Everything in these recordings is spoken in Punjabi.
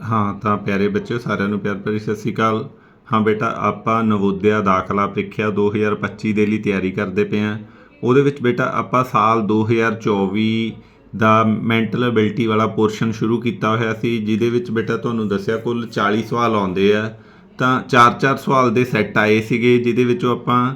ਹਾਂ, ਤਾਂ ਪਿਆਰੇ ਬੱਚਿਓ, ਸਾਰਿਆਂ ਨੂੰ ਪਿਆਰ ਭਰੀ ਸਤਿ ਸ਼੍ਰੀ ਅਕਾਲ। ਹਾਂ ਬੇਟਾ, ਆਪਾਂ ਨਵੋਦਿਆ ਦਾਖਲਾ ਪ੍ਰੀਖਿਆ 2025 ਦੇ ਲਈ ਤਿਆਰੀ ਕਰਦੇ ਪਏ ਹਾਂ। ਉਹਦੇ ਵਿੱਚ ਬੇਟਾ, ਆਪਾਂ ਸਾਲ 2024 ਦਾ ਮੈਂਟਲ ਅਬਿਲਟੀ ਵਾਲਾ ਪੋਰਸ਼ਨ ਸ਼ੁਰੂ ਕੀਤਾ ਹੋਇਆ ਸੀ, ਜਿਹਦੇ ਵਿੱਚ ਬੇਟਾ ਤੁਹਾਨੂੰ ਦੱਸਿਆ, ਕੁੱਲ 40 ਸਵਾਲ ਆਉਂਦੇ ਆ। ਤਾਂ 4-4 ਸਵਾਲ ਦੇ ਸੈੱਟ ਆਏ ਸੀਗੇ, ਜਿਹਦੇ ਵਿੱਚੋਂ ਆਪਾਂ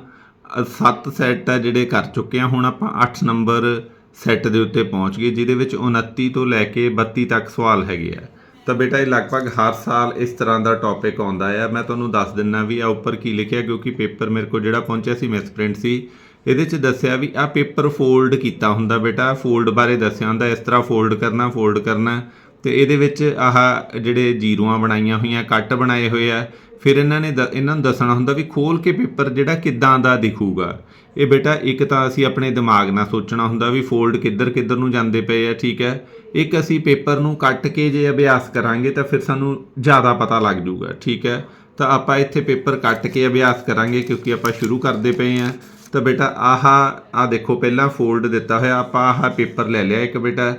7 ਸੈੱਟ ਆ ਜਿਹੜੇ ਕਰ ਚੁੱਕੇ ਆ ਹੁਣ ਆਪਾਂ 8 ਨੰਬਰ ਸੈੱਟ ਦੇ ਉੱਤੇ ਪਹੁੰਚ ਗਏ, ਜਿਹਦੇ ਵਿੱਚ 29 ਤੋਂ ਲੈ ਕੇ 32 ਤੱਕ ਸਵਾਲ ਹੈਗੇ ਆ। ਤਾਂ ਬੇਟਾ ਇਹ ਲਗਭਗ ਹਰ ਸਾਲ ਇਸ ਤਰ੍ਹਾਂ ਦਾ ਟੌਪਿਕ ਆਉਂਦਾ ਆ। ਮੈਂ ਤੁਹਾਨੂੰ ਦੱਸ ਦਿੰਨਾ ਵੀ ਆ ਉੱਪਰ ਕੀ ਲਿਖਿਆ, ਕਿਉਂਕਿ ਪੇਪਰ ਮੇਰੇ ਕੋਲ ਜਿਹੜਾ ਪਹੁੰਚਿਆ ਸੀ ਮਿਸਪ੍ਰਿੰਟ ਸੀ, ਇਹਦੇ 'ਚ ਦੱਸਿਆ ਵੀ ਆ ਪੇਪਰ ਫੋਲਡ ਕੀਤਾ ਹੁੰਦਾ ਬੇਟਾ ਫੋਲਡ ਬਾਰੇ ਦੱਸਿਆ ਹੁੰਦਾ, ਇਸ ਤਰ੍ਹਾਂ ਫੋਲਡ ਕਰਨਾ ਫੋਲਡ ਕਰਨਾ। ਤੇ ਇਹਦੇ ਵਿੱਚ ਆਹ ਜਿਹੜੇ ਜੀਰੋਆਂ ਬਣਾਈਆਂ ਹੋਈਆਂ, ਕੱਟ ਬਣਾਏ ਹੋਏ ਆ ਫਿਰ ਇਹਨਾਂ ਨੇ ਦ- ਇਹਨਾਂ ਨੂੰ ਦੱਸਣਾ ਹੁੰਦਾ ਵੀ ਖੋਲ ਕੇ ਪੇਪਰ ਜਿਹੜਾ ਕਿੱਦਾਂ ਦਾ ਦਿਖੂਗਾ। ਇਹ ਬੇਟਾ ਇੱਕ ਤਾਂ ਅਸੀਂ ਆਪਣੇ ਦਿਮਾਗ ਨਾਲ ਸੋਚਣਾ ਹੁੰਦਾ ਵੀ ਫੋਲਡ ਕਿੱਧਰ ਕਿੱਧਰ ਨੂੰ ਜਾਂਦੇ ਪਏ ਆ, ਠੀਕ ਹੈ। ਇੱਕ ਅਸੀਂ ਪੇਪਰ ਨੂੰ ਕੱਟ ਕੇ ਜੇ ਅਭਿਆਸ ਕਰਾਂਗੇ ਤਾਂ ਫਿਰ ਸਾਨੂੰ ਜ਼ਿਆਦਾ ਪਤਾ ਲੱਗ ਜਾਊਗਾ, ਠੀਕ ਹੈ। ਤਾਂ ਆਪਾਂ ਇੱਥੇ ਪੇਪਰ ਕੱਟ ਕੇ ਅਭਿਆਸ ਕਰਾਂਗੇ ਕਿਉਂਕਿ ਆਪਾਂ ਸ਼ੁਰੂ ਕਰਦੇ ਪਏ ਆ। ਤਾਂ ਬੇਟਾ ਆਹ, ਆ ਦੇਖੋ ਪਹਿਲਾਂ ਫੋਲਡ ਦਿੱਤਾ ਹੋਇਆ, ਆਪਾਂ ਆਹਾ ਪੇਪਰ ਲੈ ਲਿਆ ਇੱਕ ਬੇਟਾ।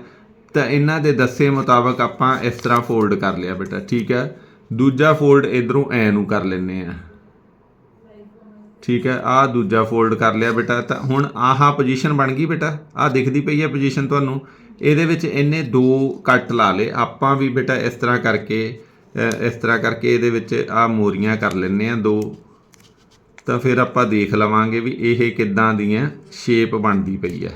ਤਾਂ ਇਹਨਾਂ ਦੇ ਦੱਸੇ ਮੁਤਾਬਕ ਆਪਾਂ ਇਸ ਤਰ੍ਹਾਂ ਫੋਲਡ ਕਰ ਲਿਆ ਬੇਟਾ, ਠੀਕ ਹੈ। ਦੂਜਾ ਫੋਲਡ ਇਧਰੋਂ ਐ ਨੂੰ ਕਰ ਲੈਨੇ ਆ। ਠੀਕ ਹੈ, ਆ ਦੂਜਾ ਫੋਲਡ ਕਰ ਲਿਆ ਬੇਟਾ, ਤਾਂ ਹੁਣ ਆਹ ਪੋਜੀਸ਼ਨ ਬਣ ਗਈ ਬੇਟਾ। ਆ ਦਿਖਦੀ ਪਈ ਹੈ ਪੋਜੀਸ਼ਨ ਤੁਹਾਨੂੰ। ਇਹਦੇ ਵਿੱਚ ਇਹਨੇ ਦੋ ਕੱਟ ਲਾ ਲੇ ਆਪਾਂ ਵੀ ਬੇਟਾ ਇਸ ਤਰ੍ਹਾਂ ਕਰਕੇ ਇਸ ਤਰ੍ਹਾਂ ਕਰਕੇ ਇਹਦੇ ਵਿੱਚ ਆ ਮੋਰੀਆਂ ਕਰ ਲੈਨੇ ਆ ਦੋ। ਤਾਂ ਫਿਰ ਆਪਾਂ ਦੇਖ ਲਵਾਂਗੇ ਵੀ ਇਹ ਕਿੱਦਾਂ ਦੀਆਂ ਸ਼ੇਪ ਬਣਦੀ ਪਈ ਹੈ।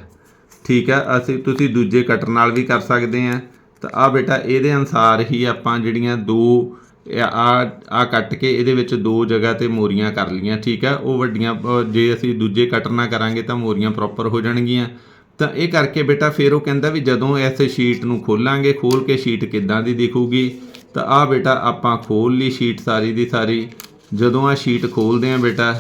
ਠੀਕ ਹੈ, ਅਸੀਂ ਤੁਸੀਂ ਦੂਜੇ ਕਟਰ ਨਾਲ ਵੀ ਕਰ ਸਕਦੇ ਆ। ਤਾਂ ਆ ਬੇਟਾ, ਇਹਦੇ ਅਨਸਾਰ ਹੀ ਆਪਾਂ ਜਿਹੜੀਆਂ ਦੋ ਆ ਆ ਕੱਟ ਕੇ ਇਹਦੇ ਵਿੱਚ ਦੋ ਜਗ੍ਹਾ ਤੇ ਮੋਰੀਆਂ ਕਰ ਲੀਆਂ ਠੀਕ ਆ? ਉਹ ਵੱਡੀਆਂ ਜੇ ਅਸੀਂ ਦੂਜੇ ਕਟਰ ਕਰਾਂਗੇ ਤਾਂ ਮੋਰੀਆਂ ਪ੍ਰੋਪਰ ਹੋ ਜਾਣਗੀਆਂ। ਤਾਂ ਇਹ ਕਰਕੇ ਬੇਟਾ ਫਿਰ ਉਹ ਕਹਿੰਦਾ ਵੀ ਜਦੋਂ ਇਸ ਸ਼ੀਟ ਨੂੰ ਖੋਲਾਂਗੇ, ਖੋਲ ਕੇ ਸ਼ੀਟ ਕਿੱਦਾਂ ਦੀ ਦਿਖੂਗੀ? ਤਾਂ ਆ ਬੇਟਾ ਆਪਾਂ ਖੋਲ ਲਈ ਸ਼ੀਟ ਸਾਰੀ ਦੀ ਸਾਰੀ। ਜਦੋਂ ਆ ਸ਼ੀਟ ਖੋਲਦੇ ਆ ਬੇਟਾ,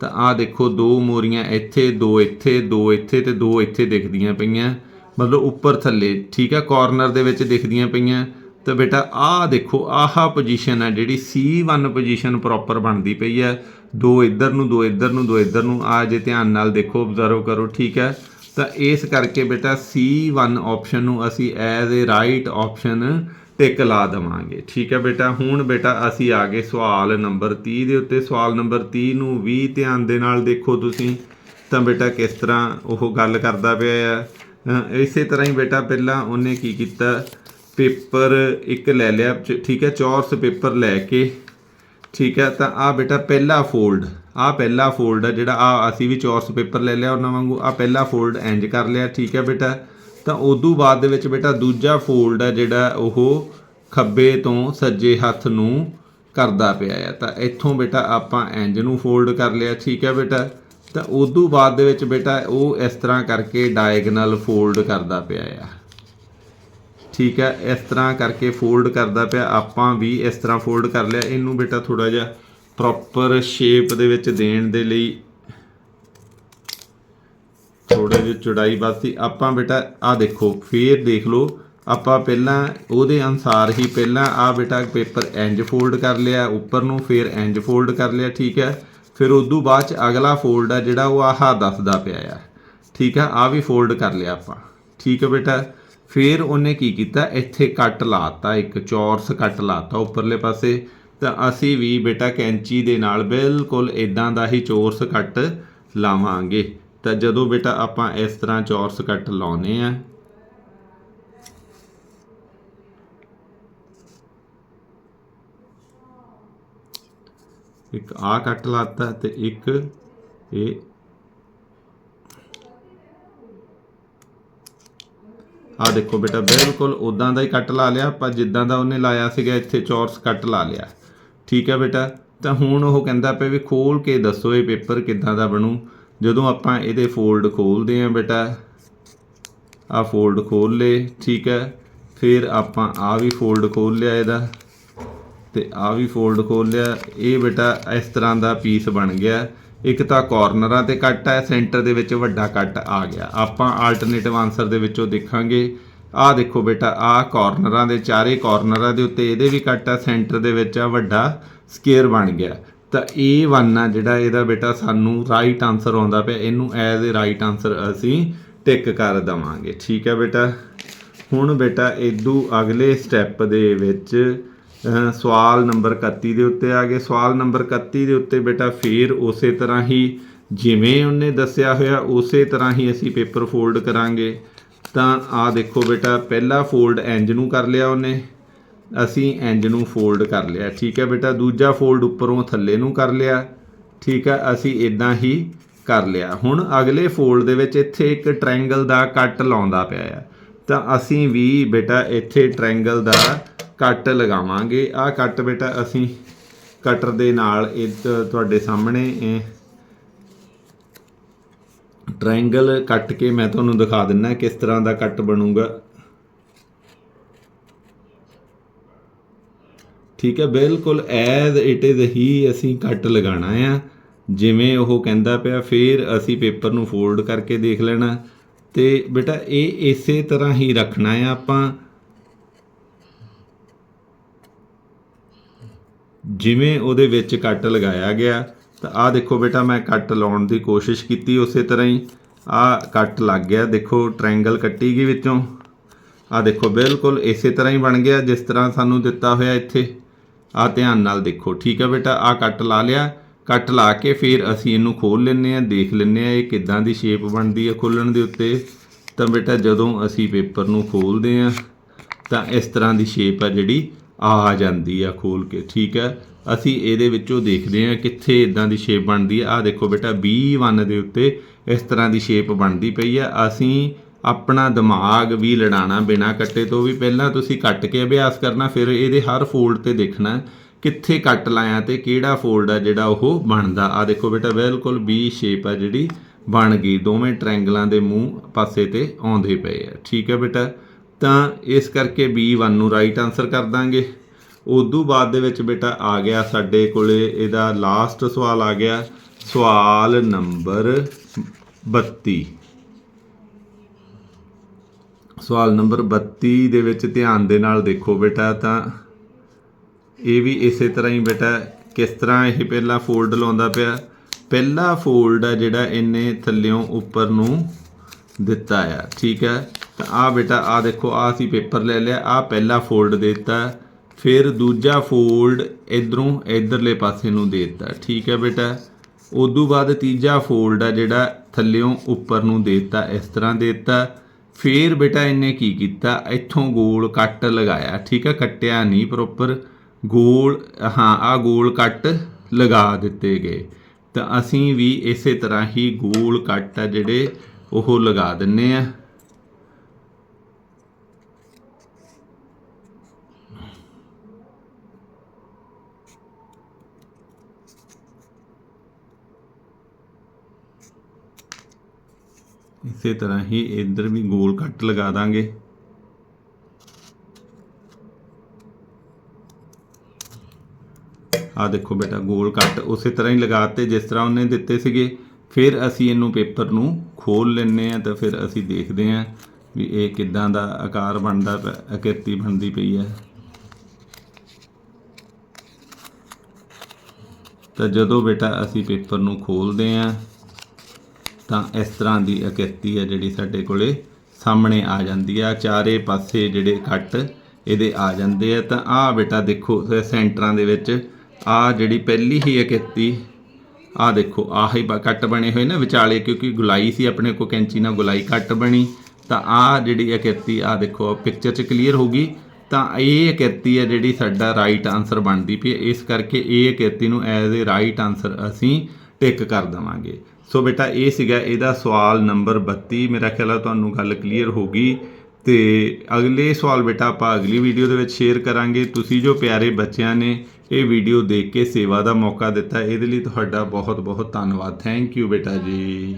ਤਾਂ ਆ ਦੇਖੋ ਦੋ ਮੋਰੀਆਂ ਇੱਥੇ, ਦੋ ਇੱਥੇ ਦੋ ਇੱਥੇ ਤੇ ਦੋ ਇੱਥੇ ਦਿਖਦੀਆਂ ਪਈਆਂ। ਮਤਲਬ ਉੱਪਰ ਥੱਲੇ, ਠੀਕ ਆ? ਕਾਰਨਰ ਦੇ ਵਿੱਚ ਦਿਖਦੀਆਂ ਪਈਆਂ। ਤਾਂ ਬੇਟਾ, ਆਹ ਦੇਖੋ, ਆਹ ਪੋਜੀਸ਼ਨ ਹੈ ਜਿਹੜੀ C1 ਪੋਜੀਸ਼ਨ ਪ੍ਰੋਪਰ ਬਣਦੀ ਪਈ ਹੈ। ਦੋ ਇੱਧਰ ਨੂੰ, ਦੋ ਇੱਧਰ ਨੂੰ, ਦੋ ਇੱਧਰ ਨੂੰ ਆ ਜੇ ਧਿਆਨ ਨਾਲ ਦੇਖੋ ਆਬਜ਼ਰਵ ਕਰੋ, ਠੀਕ ਹੈ? ਤਾਂ ਇਸ ਕਰਕੇ ਬੇਟਾ C1 ਆਪਸ਼ਨ ਨੂੰ ਅਸੀਂ as a right option tick ਲਾ ਦਵਾਂਗੇ। ਠੀਕ ਹੈ ਬੇਟਾ? ਹੁਣ ਬੇਟਾ, ਅਸੀਂ ਆ ਗਏ ਸਵਾਲ ਨੰਬਰ 30 ਦੇ ਉੱਤੇ। ਸਵਾਲ ਨੰਬਰ 30 ਨੂੰ ਵੀ ਧਿਆਨ ਦੇ ਨਾਲ ਦੇਖੋ ਤੁਸੀਂ। ਤਾਂ ਬੇਟਾ, ਕਿਸ ਤਰ੍ਹਾਂ ਉਹ ਗੱਲ ਕਰਦਾ ਪਿਆ ਹੈ ਇਸੇ ਤਰ੍ਹਾਂ ਹੀ ਬੇਟਾ, ਪਹਿਲਾਂ ਉਹਨੇ ਕੀ ਕੀਤਾ? ਪੇਪਰ ਇੱਕ ਲੈ ਲਿਆ, ਠੀਕ ਹੈ, ਚੌਰਸ ਪੇਪਰ ਲੈ ਕੇ, ਠੀਕ ਹੈ, ਤਾਂ ਆ ਬੇਟਾ ਪਹਿਲਾ ਫੋਲਡ ਆ ਪਹਿਲਾ ਫੋਲਡ ਹੈ ਜਿਹੜਾ ਆ ਅਸੀਂ ਵੀ ਚੌਰਸ ਪੇਪਰ ਲੈ ਲਿਆ ਉਹਨਾਂ ਵਾਂਗੂ ਆ ਪਹਿਲਾ ਫੋਲਡ ਇੰਜ ਕਰ ਲਿਆ, ਠੀਕ ਹੈ ਬੇਟਾ। ਤਾਂ ਉਦੋਂ ਬਾਅਦ ਦੇ ਵਿੱਚ ਬੇਟਾ ਦੂਜਾ ਫੋਲਡ ਹੈ ਜਿਹੜਾ ਉਹ ਖੱਬੇ ਤੋਂ ਸੱਜੇ ਹੱਥ ਨੂੰ ਕਰਦਾ ਪਿਆ ਆ। ਤਾਂ ਇੱਥੋਂ ਬੇਟਾ ਆਪਾਂ ਇੰਜ ਨੂੰ ਫੋਲਡ ਕਰ ਲਿਆ, ਠੀਕ ਹੈ ਬੇਟਾ। ਤਾਂ ਉਦੋਂ ਬਾਅਦ ਦੇ ਵਿੱਚ ਬੇਟਾ ਉਹ ਇਸ ਤਰ੍ਹਾਂ ਕਰਕੇ ਡਾਇਗਨਲ ਫੋਲਡ ਕਰਦਾ ਪਿਆ ਆ। ਠੀਕ ਹੈ, ਇਸ ਤਰ੍ਹਾਂ ਕਰਕੇ ਫੋਲਡ ਕਰਦਾ ਪਿਆ। ਆਪਾਂ ਵੀ ਇਸ ਤਰ੍ਹਾਂ ਫੋਲਡ ਕਰ ਲਿਆ। ਇਹਨੂੰ ਬੇਟਾ ਥੋੜਾ ਜਿਹਾ ਪ੍ਰੋਪਰ ਸ਼ੇਪ ਦੇ ਵਿੱਚ ਦੇਣ ਦੇ ਲਈ ਥੋੜੇ ਜਿਹਾ ਚੌੜਾਈ ਵਾਸਤੇ। ਆਪਾਂ ਬੇਟਾ ਆ ਦੇਖੋ, ਫੇਰ ਦੇਖ ਲਓ। ਆਪਾਂ ਪਹਿਲਾਂ ਉਹਦੇ ਅਨਸਾਰ ਹੀ ਪਹਿਲਾਂ ਆ ਬੇਟਾ ਪੇਪਰ ਇੰਜ ਫੋਲਡ ਕਰ ਲਿਆ, ਉੱਪਰ ਨੂੰ ਫਿਰ ਇੰਜ ਫੋਲਡ ਕਰ ਲਿਆ, ਠੀਕ ਹੈ। ਫਿਰ ਉਦੋਂ ਬਾਅਦ ਚ ਅਗਲਾ ਫੋਲਡ ਆ ਜਿਹੜਾ ਉਹ ਆਹ ਦੱਸਦਾ ਪਿਆ ਆ। ਠੀਕ ਹੈ ਆ ਵੀ ਫੋਲਡ ਕਰ ਲਿਆ ਆਪਾਂ। ਠੀਕ ਹੈ ਬੇਟਾ? ਫਿਰ ਉਹਨੇ ਕੀ ਕੀਤਾ? ਇੱਥੇ ਕੱਟ ਲਾਤਾ, ਇੱਕ ਚੌਰਸ ਕੱਟ ਲਾਤਾ ਉੱਪਰਲੇ ਪਾਸੇ। ਤਾਂ ਅਸੀਂ ਵੀ ਬੇਟਾ ਕੈਂਚੀ ਦੇ ਨਾਲ ਬਿਲਕੁਲ ਇਦਾਂ ਦਾ ਹੀ ਚੌਰਸ ਕੱਟ ਲਾਵਾਂਗੇ। ਤਾਂ ਜਦੋਂ ਬੇਟਾ ਆਪਾਂ ਇਸ ਤਰ੍ਹਾਂ ਚੌਰਸ ਕੱਟ ਲਾਉਨੇ ਆ। ਇੱਕ ਆ ਕੱਟ ਲਾਤਾ ਤੇ ਇੱਕ ਇਹ ਆ ਦੇਖੋ ਬੇਟਾ, ਬਿਲਕੁਲ ਉਦਾਂ ਦਾ ਹੀ ਕੱਟ ਲਾ ਲਿਆ, ਆਪਾਂ ਜਿੱਦਾਂ ਦਾ ਉਹਨੇ ਲਾਇਆ ਸੀਗਾ, ਇੱਥੇ ਚੌਰਸ ਕੱਟ ਲਾ ਲਿਆ। ਠੀਕ ਹੈ ਬੇਟਾ? ਤਾਂ ਹੁਣ ਉਹ ਕਹਿੰਦਾ ਪਿਆ ਵੀ ਖੋਲ ਕੇ ਦੱਸੋ ਇਹ ਪੇਪਰ ਕਿੱਦਾਂ ਦਾ ਬਣੂ। ਜਦੋਂ ਆਪਾਂ ਇਹਦੇ ਫੋਲਡ ਖੋਲਦੇ ਆਂ ਬੇਟਾ ਆ ਫੋਲਡ ਖੋਲ ਲੇ ਠੀਕ ਹੈ? ਫਿਰ ਆਪਾਂ ਆ ਵੀ ਫੋਲਡ ਖੋਲ ਲਿਆ ਇਹਦਾ। ਤੇ ਆ ਵੀ ਫੋਲਡ ਖੋਲ ਲਿਆ। ਇਹ ਬੇਟਾ ਇਸ ਤਰ੍ਹਾਂ ਦਾ ਪੀਸ ਬਣ ਗਿਆ। ਇੱਕ ਤਾਂ ਕਾਰਨਰਾਂ ਤੇ ਕੱਟ ਹੈ ਸੈਂਟਰ ਦੇ ਵਿੱਚ ਵੱਡਾ ਕੱਟ ਆ ਗਿਆ। ਆਪਾਂ ਆਲਟਰਨੇਟਿਵ ਆਨਸਰ ਦੇ ਵਿੱਚੋਂ ਦੇਖਾਂਗੇ। ਆਹ ਦੇਖੋ ਬੇਟਾ, ਆਹ ਕਾਰਨਰਾਂ ਦੇ ਚਾਰੇ ਕਾਰਨਰਾਂ ਦੇ ਉੱਤੇ ਇਹਦੇ ਵੀ ਕੱਟ ਆ ਸੈਂਟਰ ਦੇ ਵਿੱਚ ਆ ਵੱਡਾ ਸਕੁਅਰ ਬਣ ਗਿਆ। ਤਾਂ A1 ਆ ਜਿਹੜਾ ਇਹਦਾ ਬੇਟਾ ਸਾਨੂੰ ਰਾਈਟ ਆਨਸਰ ਆਉਂਦਾ ਪਿਆ। ਇਹਨੂੰ ਐਜ਼ ਅ ਰਾਈਟ ਆਨਸਰ ਅਸੀਂ ਟਿਕ ਕਰ ਦਵਾਂਗੇ। ਠੀਕ ਹੈ ਬੇਟਾ? ਹੁਣ ਬੇਟਾ ਇਦੋਂ ਅਗਲੇ ਸਟੈਪ ਦੇ ਵਿੱਚ ਸਵਾਲ ਨੰਬਰ 31 ਦੇ ਉੱਤੇ ਆ ਗਏ। ਸਵਾਲ ਨੰਬਰ 31 ਦੇ ਉੱਤੇ ਬੇਟਾ ਫੇਰ ਉਸੇ ਤਰ੍ਹਾਂ ਹੀ ਜਿਵੇਂ ਉਹਨੇ ਦੱਸਿਆ ਹੋਇਆ, ਉਸੇ ਤਰ੍ਹਾਂ ਹੀ ਅਸੀਂ ਪੇਪਰ ਫੋਲਡ ਕਰਾਂਗੇ। ਤਾਂ ਆ ਦੇਖੋ ਬੇਟਾ, ਪਹਿਲਾ ਫੋਲਡ ਇੰਜ ਨੂੰ ਕਰ ਲਿਆ ਉਹਨੇ। ਅਸੀਂ ਇੰਜ ਨੂੰ ਫੋਲਡ ਕਰ ਲਿਆ। ਠੀਕ ਹੈ ਬੇਟਾ, ਦੂਜਾ ਫੋਲਡ ਉੱਪਰੋਂ ਥੱਲੇ ਨੂੰ ਕਰ ਲਿਆ। ਠੀਕ ਹੈ, ਅਸੀਂ ਇਦਾਂ ਹੀ ਕਰ ਲਿਆ। ਹੁਣ ਅਗਲੇ ਫੋਲਡ ਦੇ ਵਿੱਚ ਇੱਥੇ ਇੱਕ ਟ੍ਰਾਇੰਗਲ ਦਾ ਕੱਟ ਲਾਉਂਦਾ ਪਿਆ ਆ। ਤਾਂ ਅਸੀਂ ਵੀ ਬੇਟਾ ਇੱਥੇ ਟ੍ਰਾਇੰਗਲ ਦਾ ਕੱਟ ਲਗਾਵਾਂਗੇ। ਆਹ ਕੱਟ ਬੇਟਾ, ਅਸੀਂ ਕਟਰ ਦੇ ਨਾਲ ਇਹ ਤੁਹਾਡੇ ਸਾਹਮਣੇ ਇਹ ਟ੍ਰਾਇੰਗਲ ਕੱਟ ਕੇ ਮੈਂ ਤੁਹਾਨੂੰ ਦਿਖਾ ਦਿੰਨਾ ਕਿਸ ਤਰ੍ਹਾਂ ਦਾ ਕੱਟ ਬਣੂਗਾ। ਠੀਕ ਹੈ, ਬਿਲਕੁਲ ਐਜ਼ ਇਟ ਇਜ਼ ਹੀ ਅਸੀਂ ਕੱਟ ਲਗਾਉਣਾ ਆ। ਜਿਵੇਂ ਉਹ ਕਹਿੰਦਾ ਪਿਆ, ਫਿਰ ਅਸੀਂ ਪੇਪਰ ਨੂੰ ਫੋਲਡ ਕਰਕੇ ਦੇਖ ਲੈਣਾ। ਤੇ ਬੇਟਾ, ਇਹ ਇਸੇ ਤਰ੍ਹਾਂ ਹੀ ਰੱਖਣਾ ਆ ਆਪਾਂ। ਜਿਵੇਂ ਉਹਦੇ ਵਿੱਚ ਕੱਟ ਲਗਾਇਆ ਗਿਆ, ਤਾਂ ਆਹ ਦੇਖੋ ਬੇਟਾ, ਮੈਂ ਕੱਟ ਲਾਉਣ ਦੀ ਕੋਸ਼ਿਸ਼ ਕੀਤੀ ਉਸੇ ਤਰ੍ਹਾਂ ਹੀ। ਆਹ ਕੱਟ ਲੱਗ ਗਿਆ, ਦੇਖੋ ਟ੍ਰਾਇੰਗਲ ਕੱਟੀ ਗਈ ਵਿੱਚੋਂ। ਆਹ ਦੇਖੋ, ਬਿਲਕੁਲ ਇਸੇ ਤਰ੍ਹਾਂ ਹੀ ਬਣ ਗਿਆ, ਜਿਸ ਤਰ੍ਹਾਂ ਸਾਨੂੰ ਦਿੱਤਾ ਹੋਇਆ ਇੱਥੇ। ਆਹ ਧਿਆਨ ਨਾਲ ਦੇਖੋ, ਠੀਕ ਹੈ ਬੇਟਾ, ਆਹ ਕੱਟ ਲਾ ਲਿਆ। ਕੱਟ ਲਾ ਕੇ ਫਿਰ ਅਸੀਂ ਇਹਨੂੰ ਖੋਲ ਲੈਂਦੇ ਆ ਦੇਖ ਲੈਂਦੇ ਆ ਇਹ ਕਿੱਦਾਂ ਦੀ ਸ਼ੇਪ ਬਣਦੀ ਹੈ ਖੋਲਣ ਦੇ ਉੱਤੇ। ਤਾਂ ਬੇਟਾ, ਜਦੋਂ ਅਸੀਂ ਪੇਪਰ ਨੂੰ ਖੋਲਦੇ ਆ ਤਾਂ ਇਸ ਤਰ੍ਹਾਂ ਦੀ ਸ਼ੇਪ ਆ ਜਿਹੜੀ। ਆ ਜਾਂਦੀ ਆ ਖੋਲ ਕੇ, ਠੀਕ ਹੈ? ਅਸੀਂ ਇਹਦੇ ਵਿੱਚੋਂ ਦੇਖਦੇ ਹਾਂ ਕਿੱਥੇ ਇਦਾਂ ਦੀ ਸ਼ੇਪ ਬਣਦੀ ਆ। ਆ ਦੇਖੋ ਬੇਟਾ B1 ਦੇ ਉੱਤੇ ਇਸ ਤਰ੍ਹਾਂ ਦੀ ਸ਼ੇਪ ਬਣਦੀ ਪਈ ਆ। ਅਸੀਂ ਆਪਣਾ ਦਿਮਾਗ ਵੀ ਲੜਾਣਾ ਬਿਨਾ ਕੱਟੇ ਤੋਂ ਵੀ। ਪਹਿਲਾਂ ਤੁਸੀਂ ਕੱਟ ਕੇ ਅਭਿਆਸ ਕਰਨਾ, ਫਿਰ ਇਹਦੇ ਹਰ ਫੋਲਡ ਤੇ ਦੇਖਣਾ ਕਿੱਥੇ ਕੱਟ ਲਾਇਆ ਤੇ ਕਿਹੜਾ ਫੋਲਡ ਆ ਜਿਹੜਾ ਉਹ ਬਣਦਾ। ਆ ਦੇਖੋ ਬੇਟਾ, ਬਿਲਕੁਲ B ਸ਼ੇਪ ਆ ਜਿਹੜੀ ਬਣ ਗਈ। ਦੋਵੇਂ ਟ੍ਰਾਇੰਗਲਾਂ ਦੇ ਮੂੰਹ ਪਾਸੇ ਤੇ ਆਉਂਦੇ ਪਏ ਆ। ਠੀਕ ਹੈ ਬੇਟਾ? ਤਾਂ ਇਸ ਕਰਕੇ B1 ਨੂੰ ਰਾਈਟ ਆਨਸਰ ਕਰ ਦਾਂਗੇ। ਉਦੋਂ ਬਾਅਦ ਦੇ ਵਿੱਚ ਬੇਟਾ ਆ ਗਿਆ ਸਾਡੇ ਕੋਲੇ, ਇਹਦਾ ਲਾਸਟ ਸਵਾਲ ਆ ਗਿਆ। ਸਵਾਲ ਨੰਬਰ 32 ਸਵਾਲ ਨੰਬਰ 32 ਦੇ ਵਿੱਚ ਧਿਆਨ ਦੇ ਨਾਲ ਦੇਖੋ ਬੇਟਾ, ਤਾਂ ਇਹ ਵੀ ਇਸੇ ਤਰ੍ਹਾਂ ਹੀ ਬੇਟਾ, ਕਿਸ ਤਰ੍ਹਾਂ ਇਹ ਪਹਿਲਾ ਫੋਲਡ ਲਾਉਂਦਾ ਪਿਆ। ਪਹਿਲਾ ਫੋਲਡ ਆ ਜਿਹੜਾ ਇਹਨੇ ਥੱਲਿਓਂ ਉੱਪਰ ਨੂੰ ਦਿੱਤਾ ਆ, ਠੀਕ ਹੈ ਆ ਬੇਟਾ ਆ ਦੇਖੋ ਆ ਅਸੀਂ ਪੇਪਰ ਲੈ ਲਿਆ ਆ ਪਹਿਲਾ ਫੋਲਡ ਦੇ ਦਿੱਤਾ, ਫਿਰ ਦੂਜਾ ਫੋਲਡ ਇਧਰੋਂ ਇਧਰਲੇ ਪਾਸੇ ਨੂੰ ਦੇ ਦਿੱਤਾ। ਠੀਕ ਹੈ ਬੇਟਾ? ਉਦੋਂ ਬਾਅਦ ਤੀਜਾ ਫੋਲਡ ਆ ਜਿਹੜਾ ਥੱਲਿਓਂ ਉੱਪਰ ਨੂੰ ਦੇ ਦਿੱਤਾ, ਇਸ ਤਰ੍ਹਾਂ ਦੇ ਦਿੱਤਾ। ਫਿਰ ਬੇਟਾ ਇਹਨੇ ਕੀ ਕੀਤਾ? ਇੱਥੋਂ ਗੋਲ ਕੱਟ ਲਗਾਇਆ। ਠੀਕ ਹੈ? ਕੱਟਿਆ ਨਹੀਂ ਪ੍ਰੋਪਰ ਗੋਲ, ਹਾਂ ਆ ਗੋਲ ਕੱਟ ਲਗਾ ਦਿੱਤੇ ਗਏ। ਤਾਂ ਅਸੀਂ ਵੀ ਇਸੇ ਤਰ੍ਹਾਂ ਹੀ ਗੋਲ ਕੱਟ ਆ ਜਿਹੜੇ ਉਹ ਲਗਾ ਦਿੰਨੇ ਆ। ਇਸੇ ਤਰ੍ਹਾਂ ਹੀ ਇੱਧਰ ਵੀ ਗੋਲ ਕੱਟ ਲਗਾ ਦਾਂਗੇ। ਆ ਦੇਖੋ ਬੇਟਾ, ਗੋਲ ਕੱਟ ਉਸੇ ਤਰ੍ਹਾਂ ਹੀ ਲਗਾਤੇ ਜਿਸ ਤਰ੍ਹਾਂ ਉਹਨੇ ਦਿੱਤੇ ਸੀਗੇ। ਫਿਰ ਅਸੀਂ ਇਹਨੂੰ ਪੇਪਰ ਨੂੰ ਖੋਲ ਲੈਂਦੇ ਆ ਤਾਂ ਫਿਰ ਅਸੀਂ ਦੇਖਦੇ ਆ ਵੀ ਇਹ ਕਿੱਦਾਂ ਦਾ ਆਕਾਰ ਬਣਦਾ ਪਿਆ ਆਕ੍ਰਿਤੀ ਬਣਦੀ ਪਈ ਹੈ। ਤਾਂ ਜਦੋਂ ਬੇਟਾ ਅਸੀਂ ਪੇਪਰ ਨੂੰ ਖੋਲਦੇ ਆ ਤਾਂ ਇਸ ਤਰ੍ਹਾਂ ਦੀ ਅਕਿਰਤੀ ਹੈ ਜਿਹੜੀ ਸਾਡੇ ਕੋਲੇ ਸਾਹਮਣੇ ਆ ਜਾਂਦੀ ਆ ਚਾਰੇ ਪਾਸੇ ਜਿਹੜੇ ਕੱਟ ਇਹਦੇ ਆ ਜਾਂਦੇ ਆ। ਤਾਂ ਆਹ ਬੇਟਾ ਦੇਖੋ ਸੈਂਟਰਾਂ ਦੇ ਵਿੱਚ ਆ ਜਿਹੜੀ ਪਹਿਲੀ ਹੀ ਅਕਿਰਤੀ ਆ ਦੇਖੋ, ਆਹ ਹੀ ਬ- ਕੱਟ ਬਣੇ ਹੋਏ ਨਾ ਵਿਚਾਲੇ ਕਿਉਂਕਿ ਗੁਲਾਈ ਸੀ, ਆਪਣੇ ਕੋ ਕੈਂਚੀ ਨਾਲ ਗੁਲਾਈ ਕੱਟ ਬਣੀ। ਤਾਂ ਆ ਜਿਹੜੀ ਅਕਿਰਤੀ ਆ ਦੇਖੋ ਪਿਕਚਰ 'ਚ ਕਲੀਅਰ ਹੋਗੀ ਤਾਂ ਇਹ ਅਕਿਰਤੀ ਹੈ ਜਿਹੜੀ ਸਾਡਾ ਰਾਈਟ ਆਨਸਰ ਬਣਦੀ ਪਈ ਇਸ ਕਰਕੇ ਇਹ ਅਕਿਰਤੀ ਨੂੰ ਐਜ਼ ਅ ਰਾਈਟ ਆਨਸਰ ਅਸੀਂ ਟਿਕ ਕਰ ਦਵਾਂਗੇ। ਸੋ ਬੇਟਾ, ਇਹ ਸੀਗਾ ਇਹਦਾ ਸਵਾਲ ਨੰਬਰ 32 ਮੇਰਾ ਖਿਆਲ ਹੈ ਤੁਹਾਨੂੰ ਗੱਲ ਕਲੀਅਰ ਹੋ ਗਈ। ਤੇ ਅਗਲੇ ਸਵਾਲ ਬੇਟਾ ਆਪਾਂ ਅਗਲੀ ਵੀਡੀਓ ਦੇ ਵਿੱਚ ਸ਼ੇਅਰ ਕਰਾਂਗੇ। ਤੁਸੀਂ ਜੋ ਪਿਆਰੇ ਬੱਚਿਆਂ ਨੇ ਇਹ ਵੀਡੀਓ ਦੇਖ ਕੇ ਸੇਵਾ ਦਾ ਮੌਕਾ ਦਿੱਤਾ, ਇਹਦੇ ਲਈ ਤੁਹਾਡਾ ਬਹੁਤ ਬਹੁਤ ਧੰਨਵਾਦ। ਥੈਂਕ ਯੂ ਬੇਟਾ ਜੀ।